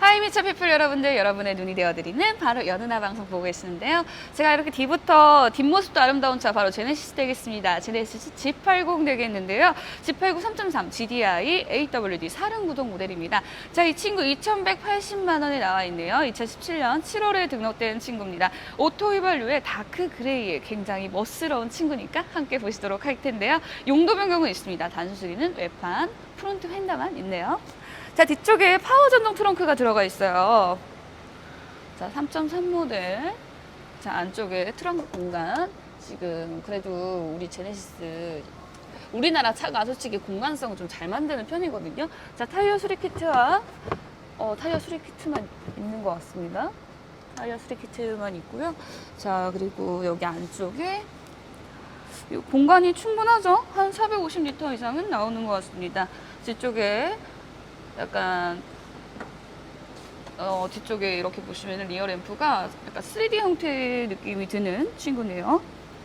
하이미처 피플 여러분들, 여러분의 눈이 되어드리는 바로 연은하 방송 보고 계시는데요. 제가 이렇게 뒤부터 뒷모습도 아름다운 차 바로 제네시스 되겠습니다. 제네시스 G80 되겠는데요. G89 3.3 GDI AWD 사륜구동 모델입니다. 자, 이 친구 2,180만 원에 나와 있네요. 2017년 7월에 등록된 친구입니다. 오토 휘발유의 다크 그레이의 굉장히 멋스러운 친구니까 함께 보시도록 할 텐데요. 용도 변경은 있습니다. 단수리는 외판, 프론트 휀다만 있네요. 자, 뒤쪽에 파워 전동 트렁크가 들어가 있어요. 자, 3.3 모델. 자, 안쪽에 트렁크 공간. 지금 그래도 우리 제네시스 우리나라 차가 솔직히 공간성을 좀 잘 만드는 편이거든요. 자, 타이어 수리 키트와 어, 타이어 수리 키트만 있는 것 같습니다. 타이어 수리 키트만 있고요. 자, 그리고 여기 안쪽에 이 공간이 충분하죠? 한 450리터 이상은 나오는 것 같습니다. 뒤쪽에 약간 어, 뒤쪽에 이렇게 보시면 리어 램프가 약간 3D 형태의 느낌이 드는 친구네요.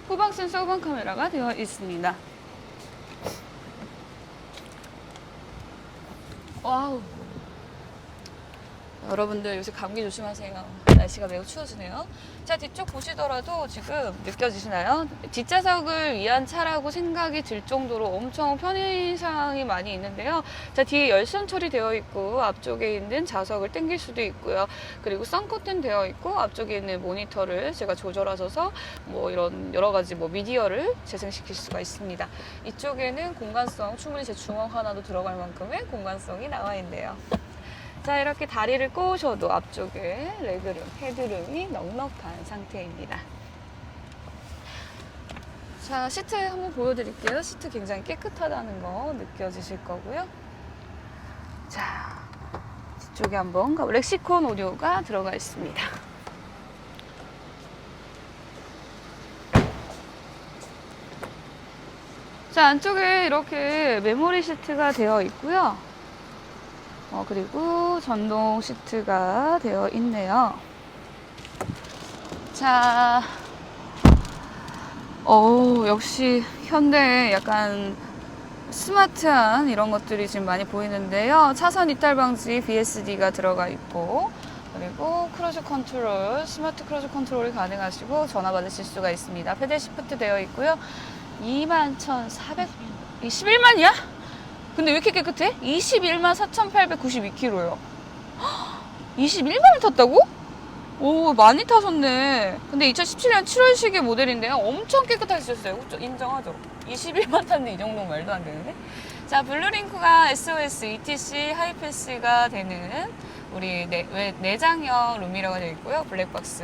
후방 센서, 후방 카메라가 되어 있습니다. 와우. 여러분들 요새 감기 조심하세요. 날씨가 매우 추워지네요. 자, 뒤쪽 보시더라도 지금 느껴지시나요? 뒷좌석을 위한 차라고 생각이 들 정도로 엄청 편의사항이 많이 있는데요. 자, 뒤에 열선 처리되어 있고 앞쪽에 있는 좌석을 당길 수도 있고요. 그리고 썬커튼 되어 있고 앞쪽에 있는 모니터를 제가 조절하셔서 뭐 이런 여러 가지 뭐 미디어를 재생시킬 수가 있습니다. 이쪽에는 공간성 충분히 제 중앙 하나도 들어갈 만큼의 공간성이 나와 있네요. 자 이렇게 다리를 꼬셔도 앞쪽에 레그룸, 헤드룸이 넉넉한 상태입니다. 자 시트 한번 보여드릴게요. 시트 굉장히 깨끗하다는 거 느껴지실 거고요. 자 뒤쪽에 한번 가- 렉시콘 오디오가 들어가 있습니다. 자 안쪽에 이렇게 메모리 시트가 되어 있고요. 어, 그리고 전동 시트가 되어 있네요. 자, 어 역시 현대 약간 스마트한 이런 것들이 지금 많이 보이는데요. 차선 이탈 방지 BSD가 들어가 있고, 그리고 크루즈 컨트롤, 스마트 크루즈 컨트롤이 가능하시고 전화 받으실 수가 있습니다. 페달 시프트 되어 있고요. 21,400, 21만이야? 근데 왜 이렇게 깨끗해? 21만 4,892km요. 21만을 탔다고? 오, 많이 타셨네. 근데 2017년 7월식의 모델인데요. 엄청. 그쵸? 인정하죠? 21만 탔는데 이 정도면 말도 안 되는데? 자, 블루링크가 SOS, ETC, 하이패스가 되는 우리 내, 외, 내장형 룸미러가 되어 있고요. 블랙박스.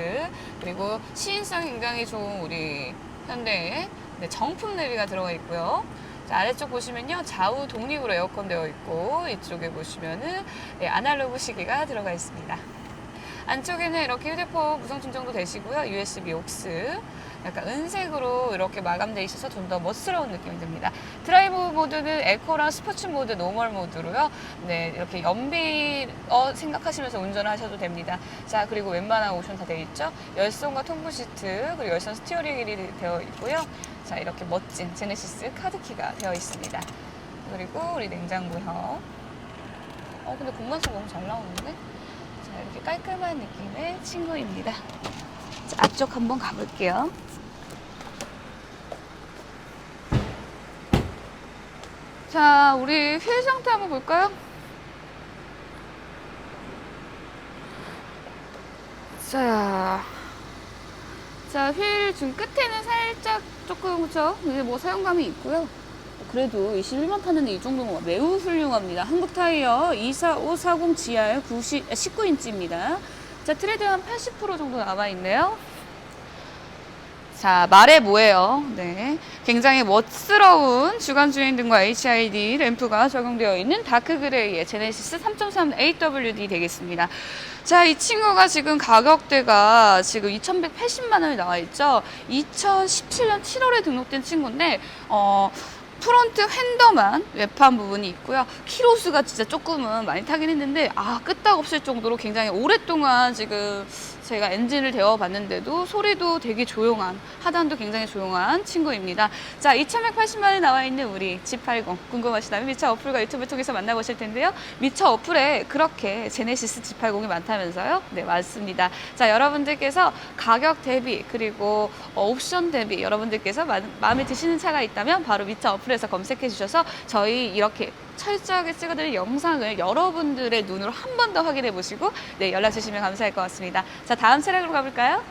그리고 시인성 굉장히 좋은 우리 현대의 네, 정품 내비가 들어가 있고요. 자, 아래쪽 보시면요. 좌우 독립으로 에어컨 되어 있고 이쪽에 보시면은 네, 아날로그 시계가 들어가 있습니다. 안쪽에는 이렇게 휴대폰 무선 충전도 되시고요. USB 옥스. 약간 은색으로 이렇게 마감되어 있어서 좀 더 멋스러운 느낌이 듭니다. 드라이브 모드는 에코랑 스포츠 모드, 노멀 모드로요. 네, 이렇게 연비 어, 생각하시면서 운전을 하셔도 됩니다. 자, 그리고 웬만한 옵션 다 되어 있죠. 열선과 통부 시트, 그리고 열선 스티어링이 되어 있고요. 자, 이렇게 멋진 제네시스 카드키가 되어 있습니다. 그리고 우리 냉장고형. 어, 근데 공간성 너무 잘 나오는데? 자, 이렇게 깔끔한 느낌의 친구입니다. 자, 앞쪽 한번 가볼게요. 자, 우리 휠 상태 한번 볼까요? 자, 자, 휠 중 끝에는 살짝 조금, 그쵸? 이제 뭐 사용감이 있고요. 그래도 21만 탔는데 이 정도면 매우 훌륭합니다. 한국 타이어 24540 GR 90, 19인치입니다. 자, 트레드 한 80% 정도 남아있네요. 자, 말해 뭐예요? 네. 굉장히 멋스러운 주간 주행 등과 HID 램프가 적용되어 있는 다크 그레이의 제네시스 3.3 AWD 되겠습니다. 자, 이 친구가 지금 가격대가 지금 2,180만 원이 나와 있죠. 2017년 7월에 등록된 친구인데, 어, 프론트 핸더만 외판 부분이 있고요. 키로수가 진짜 조금은 많이 타긴 했는데 아 끄떡없을 정도로 굉장히 오랫동안 지금 제가 엔진을 데워봤는데도 소리도 되게 조용한 하단도 굉장히 조용한 친구입니다. 자 2180만 원에 나와 있는 우리 G80 궁금하시다면 미차 어플과 유튜브 통해서 만나보실 텐데요. 미차 어플에 그렇게 제네시스 G80이 많다면서요? 네 맞습니다. 자 여러분들께서 가격 대비 그리고 어, 옵션 대비 여러분들께서 마, 마음에 드시는 차가 있다면 바로 미차 어플에서 검색해 주셔서 저희 이렇게 철저하게 찍어드릴 영상을 여러분들의 눈으로 한 번 더 확인해 보시고 네 연락 주시면 감사할 것 같습니다. 자 다음 차량으로 가볼까요?